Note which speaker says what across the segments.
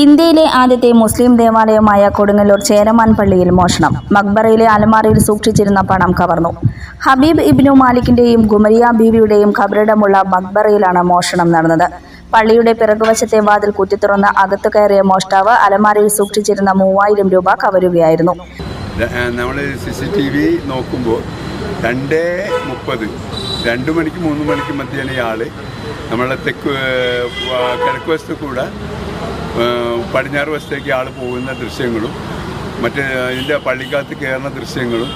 Speaker 1: ഇന്ത്യയിലെ ആദ്യത്തെ മുസ്ലിം ദേവാലയമായ കൊടുങ്ങല്ലൂർ ചേരമാൻ പള്ളിയിൽ മോഷണം. മക്ബറയിലെ അലമാരയിൽ സൂക്ഷിച്ചിരുന്ന പണം കവർന്നു. ഹബീബ് ഇബ്നു മാലിക്കിന്റെയും ഗുമരിയ ബീവിയുടെയും ഖബറിടമുള്ള മക്ബറയിലാണ് മോഷണം നടന്നത്. പള്ളിയുടെ പിറകുവശത്തെ വാതിൽ കുത്തിത്തുറന്ന് അകത്തു കയറിയ മോഷ്ടാവ് അലമാരയിൽ സൂക്ഷിച്ചിരുന്ന മൂവായിരം രൂപ കവരുകയായിരുന്നു.
Speaker 2: നമ്മൾ സി സി ടി വി നോക്കുമ്പോൾ രണ്ട് മുപ്പത് രണ്ട് മണിക്ക് മൂന്ന് മണിക്ക് മധ്യേ ആൾ നമ്മളെ തെക്ക് കിഴക്കുവശത്ത് കിഴക്ക് വശത്ത് കൂടെ പടിഞ്ഞാറ് വശത്തേക്ക് ആൾ പോകുന്ന ദൃശ്യങ്ങളും മറ്റ് ഇതിന്റെ പള്ളിക്കകത്ത് കയറുന്ന ദൃശ്യങ്ങളും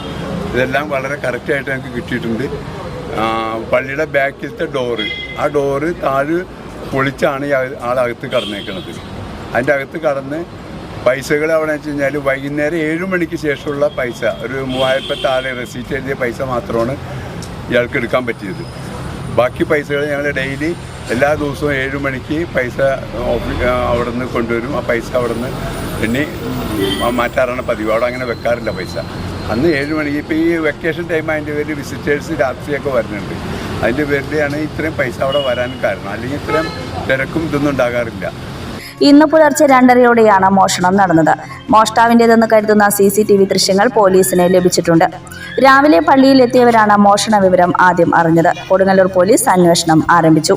Speaker 2: ഇതെല്ലാം വളരെ കറക്റ്റായിട്ട് ഞങ്ങൾക്ക് കിട്ടിയിട്ടുണ്ട്. പള്ളിയുടെ ബാക്കിലത്തെ ഡോറ് ആ ഡോറ് താഴ് പൊളിച്ചാണ് ഈ ആളകത്ത് കടന്നേക്കുന്നത് അതിന്റെ അകത്ത് കടന്ന് പൈസകൾ അവിടെ വെച്ച് കഴിഞ്ഞാൽ വൈകുന്നേരം ഏഴ് മണിക്ക് ശേഷമുള്ള പൈസ ഒരു മൂവായിരത്തി താഴെ റെസീറ്റ് എഴുതിയ പൈസ മാത്രമാണ് ഇയാൾക്ക് എടുക്കാൻ പറ്റിയത്. ബാക്കി പൈസകൾ ഞങ്ങൾ ഡെയിലി എല്ലാ ദിവസവും ഏഴ് മണിക്ക് പൈസ അവിടെ നിന്ന് കൊണ്ടുവരും. ആ പൈസ അവിടെ നിന്ന് എണ്ണി മാറ്റാറാണ് പതിവ്. അവിടെ അങ്ങനെ വെക്കാറില്ല പൈസ. അന്ന് ഏഴ് മണിക്ക് ഇപ്പോൾ ഈ വെക്കേഷൻ ടൈം അതിന്റെ പേരിൽ വിസിറ്റേഴ്സ് രാത്രിയൊക്കെ വരുന്നുണ്ട്. അതിന്റെ പേരിലാണ് ഇത്രയും പൈസ അവിടെ വരാൻ കാരണം. അല്ലെങ്കിൽ ഇത്രയും തിരക്കും ഇതൊന്നും ഉണ്ടാകാറില്ല.
Speaker 1: ഇന്ന് പുലർച്ചെ രണ്ടരയോടെയാണ് മോഷണം നടന്നത്. മോഷ്ടാവിന്റെതെന്ന് കരുതുന്ന സി സി ടി വി ദൃശ്യങ്ങൾ പോലീസിന് ലഭിച്ചിട്ടുണ്ട്. രാവിലെ പള്ളിയിലെത്തിയവരാണ് മോഷണ വിവരം ആദ്യം അറിഞ്ഞത്. കൊടുങ്ങല്ലൂർ പോലീസ് അന്വേഷണം ആരംഭിച്ചു.